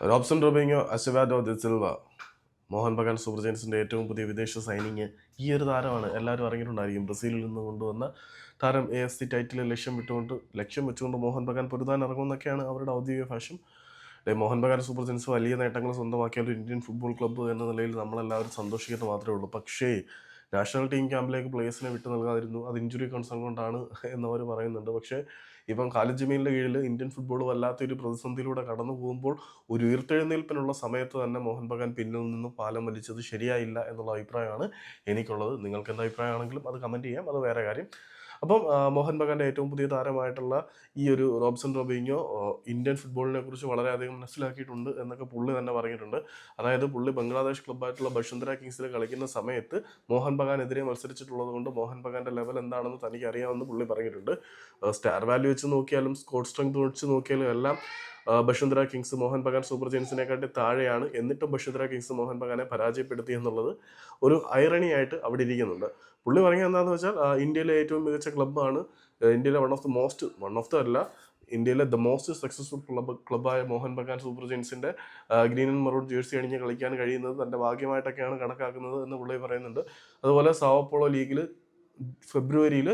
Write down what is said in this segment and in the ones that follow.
Robson Robinho Azevedo da Silva Mohun Bagan super ജയൻസിന്റെ ഏറ്റവും പുതിയ വിദേശ സൈനിങ് ഈ ഒരു താരമാണ് എല്ലാവരും അറിഞ്ഞിട്ടുണ്ടായിരിക്കും. ബ്രസീലിൽ നിന്ന് കൊണ്ടുവന്ന താരം എ എസ് സി ടൈറ്റിലെ ലക്ഷ്യം വിട്ടുകൊണ്ട് ലക്ഷ്യം വെച്ചുകൊണ്ട് മോഹൻ ബഗാൻ പൊരുതാൻ ഇറങ്ങുമെന്നൊക്കെയാണ് അവരുടെ ഔദ്യോഗിക ദേ, മോഹൻ ബഗാൻ സൂപ്പർ ജയൻസ് വലിയ നേട്ടങ്ങൾ സ്വന്തമാക്കിയ ഒരു ഇന്ത്യൻ ഫുട്ബോൾ ക്ലബ്ബ് എന്ന നിലയിൽ നമ്മളെല്ലാവരും സന്തോഷിക്കുന്നത് മാത്രമേ ഉള്ളൂ. പക്ഷേ നാഷണൽ ടീം ക്യാമ്പിലേക്ക് പ്ലേസിനെ വിട്ടു നൽകാതിരുന്നു. അത് ഇഞ്ചുറി കൺസേൺ കൊണ്ടാണ് എന്നവർ പറയുന്നുണ്ട്. പക്ഷേ ഇപ്പം ഖാലിദ് ജമീലിന്റെ കീഴിൽ ഇന്ത്യൻ ഫുട്ബോൾ വല്ലാത്തൊരു പ്രതിസന്ധിയിലൂടെ കടന്നു പോകുമ്പോൾ ഒരു ഉയർത്തെഴുന്നേൽപ്പിനുള്ള സമയത്ത് തന്നെ മോഹൻ ബഗാൻ പിന്നിൽ നിന്ന് പാലം വലിച്ചത് ശരിയായില്ല എന്നുള്ള അഭിപ്രായമാണ് എനിക്കുള്ളത്. നിങ്ങൾക്ക് എന്താ അഭിപ്രായമാണെങ്കിലും അത് കമന്റ് ചെയ്യാം. അത് വേറെ കാര്യം. അപ്പം മോഹൻ ബഗാന്റെ ഏറ്റവും പുതിയ താരമായിട്ടുള്ള ഈ ഒരു റോബ്സൺ റോബിഞ്ഞോ ഇന്ത്യൻ ഫുട്ബോളിനെ കുറിച്ച് വളരെയധികം മനസ്സിലാക്കിയിട്ടുണ്ട് എന്നൊക്കെ പുള്ളി തന്നെ പറഞ്ഞിട്ടുണ്ട്. അതായത് പുള്ളി ബംഗ്ലാദേശ് ക്ലബ്ബായിട്ടുള്ള ബഷുന്ധര കിങ്സിൽ കളിക്കുന്ന സമയത്ത് മോഹൻ എതിരെ മത്സരിച്ചിട്ടുള്ളത് കൊണ്ട് മോഹൻ ബഗാന്റെ ലെവൽ എന്താണെന്ന് തനിക്ക് അറിയാമെന്ന് പുള്ളി പറഞ്ഞിട്ടുണ്ട്. സ്റ്റാർ വാല്യൂ വെച്ച് നോക്കിയാലും സ്കോർ സ്ട്രെങ്ത് വെച്ച് നോക്കിയാലും എല്ലാം ബഷുന്ധര കിങ്സ് മോഹൻ ബഗാൻ സൂപ്പർ ജെയിൻസിനെക്കാട്ടി താഴെയാണ് എന്നിട്ടും ബഷുന്ധര കിങ്സ് മോഹൻ ബഗാനെ പരാജയപ്പെടുത്തി എന്നുള്ളത് ഒരു ഐറണി ആയിട്ട് അവിടെ ഇരിക്കുന്നുണ്ട്. പുള്ളി പറഞ്ഞത് എന്താണെന്ന് വെച്ചാൽ ഇന്ത്യയിലെ ഏറ്റവും മികച്ച ക്ലബ്ബാണ് ഇന്ത്യയിലെ one of the most one of the അല്ല ഇന്ത്യയിലെ ദ മോസ്റ്റ് സക്സസ്ഫുൾ ക്ലബ്ബ് ക്ലബ്ബായ മോഹൻ ബഗാൻ സൂപ്പർ ജെയിൻസിന്റെ ഗ്രീൻ ആൻഡ് മറോഡ് ജേഴ്സി അണിഞ്ഞ് കളിക്കാൻ കഴിയുന്നത് തന്റെ ഭാഗ്യമായിട്ടൊക്കെയാണ് കണക്കാക്കുന്നത് എന്ന് പുള്ളി പറയുന്നുണ്ട്. അതുപോലെ സാവപ്പോളോ ലീഗിൽ ഫെബ്രുവരിയിൽ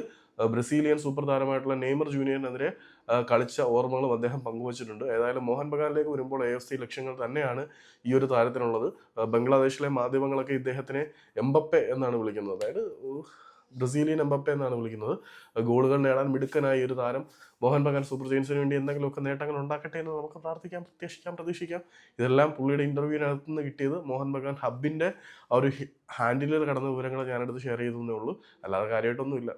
ബ്രസീലിയൻ സൂപ്പർ താരമായിട്ടുള്ള നെയ്മർ ജൂനിയറിനെതിരെ കളിച്ച ഓർമ്മകളും അദ്ദേഹം പങ്കുവച്ചിട്ടുണ്ട്. ഏതായാലും മോഹൻ ബഗാനിലേക്ക് വരുമ്പോൾ എ എഫ് സി ലക്ഷ്യങ്ങൾ തന്നെയാണ് ഈ ഒരു താരത്തിനുള്ളത്. ബംഗ്ലാദേശിലെ മാധ്യമങ്ങളൊക്കെ ഇദ്ദേഹത്തിനെ എംബപ്പെ എന്നാണ് വിളിക്കുന്നത്. അതായത് ബ്രസീലിയൻ എംബപ്പെ എന്നാണ് വിളിക്കുന്നത്. ഗോളുകൾ നേടാൻ മിടുക്കനായ ഒരു താരം മോഹൻ ബഗാൻ സൂപ്പർ ജെയിൻസിന് വേണ്ടി എന്തെങ്കിലുമൊക്കെ നേട്ടങ്ങൾ ഉണ്ടാക്കട്ടെ എന്ന് നമുക്ക് പ്രാർത്ഥിക്കാം പ്രത്യാശിക്കാം പ്രതീക്ഷിക്കാം. ഇതെല്ലാം പുള്ളിയുടെ ഇന്റർവ്യൂവിനകത്ത് നിന്ന് കിട്ടിയത് മോഹൻ ബഗാൻ ഹബിന്റെ ആ ഒരു ഹാൻഡിലിൽ കടന്ന വിവരങ്ങൾ ഞാനെടുത്ത് ഷെയർ ചെയ്തേ ഉള്ളൂ. അല്ലാതെ കാര്യമായിട്ടൊന്നുമില്ല.